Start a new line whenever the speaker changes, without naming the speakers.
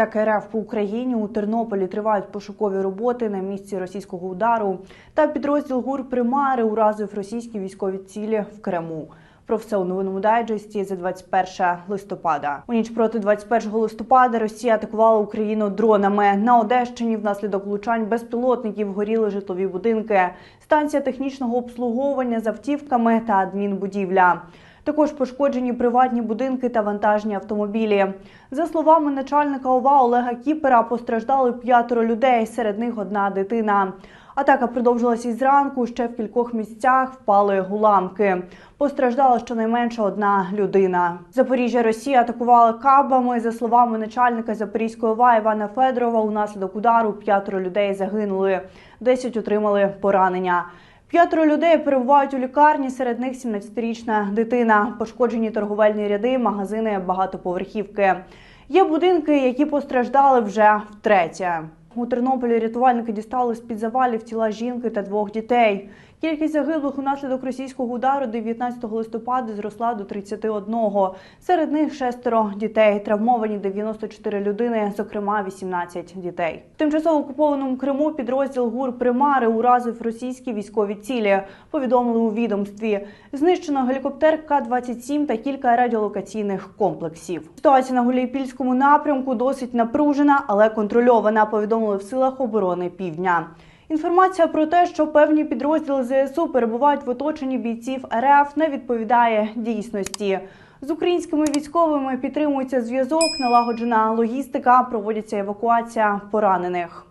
Так РФ по Україні у Тернополі тривають пошукові роботи на місці російського удару. Та підрозділ ГУР Примари уразив російські військові цілі в Криму. Про все у новинному дайджесті за 21 листопада. У ніч проти 21 листопада Росія атакувала Україну дронами. На Одещині внаслідок влучань безпілотників горіли житлові будинки, станція технічного обслуговування з автівками та адмінбудівля. Також пошкоджені приватні будинки та вантажні автомобілі. За словами начальника ОВА Олега Кіпера, постраждали п'ятеро людей, серед них одна дитина. Атака продовжилася й зранку. Ще в кількох місцях впали уламки. Постраждала щонайменше одна людина. Запоріжжя Росія атакувала кабами. За словами начальника Запорізької ОВА Івана Федорова, унаслідок удару п'ятеро людей загинули, 10 отримали поранення. П'ятеро людей перебувають у лікарні. Серед них 17-річна дитина. Пошкоджені торговельні ряди, магазини, багатоповерхівки. Є будинки, які постраждали вже втретє. У Тернополі рятувальники дістали з під завалів тіла жінки та двох дітей. Кількість загиблих унаслідок російського удару 19 листопада зросла до 31. Серед них шестеро дітей, травмовані 94 людини, зокрема 18 дітей. В тимчасово окупованому Криму підрозділ ГУР Примари уразив російські військові цілі. Повідомили у відомстві. Знищено гелікоптер К-27 та кілька радіолокаційних комплексів. Ситуація на Гуляйпільському напрямку досить напружена, але контрольована. Повідомили в силах оборони Півдня. Інформація про те, що певні підрозділи ЗСУ перебувають в оточенні бійців РФ, не відповідає дійсності. З українськими військовими підтримується зв'язок, налагоджена логістика, проводиться евакуація поранених.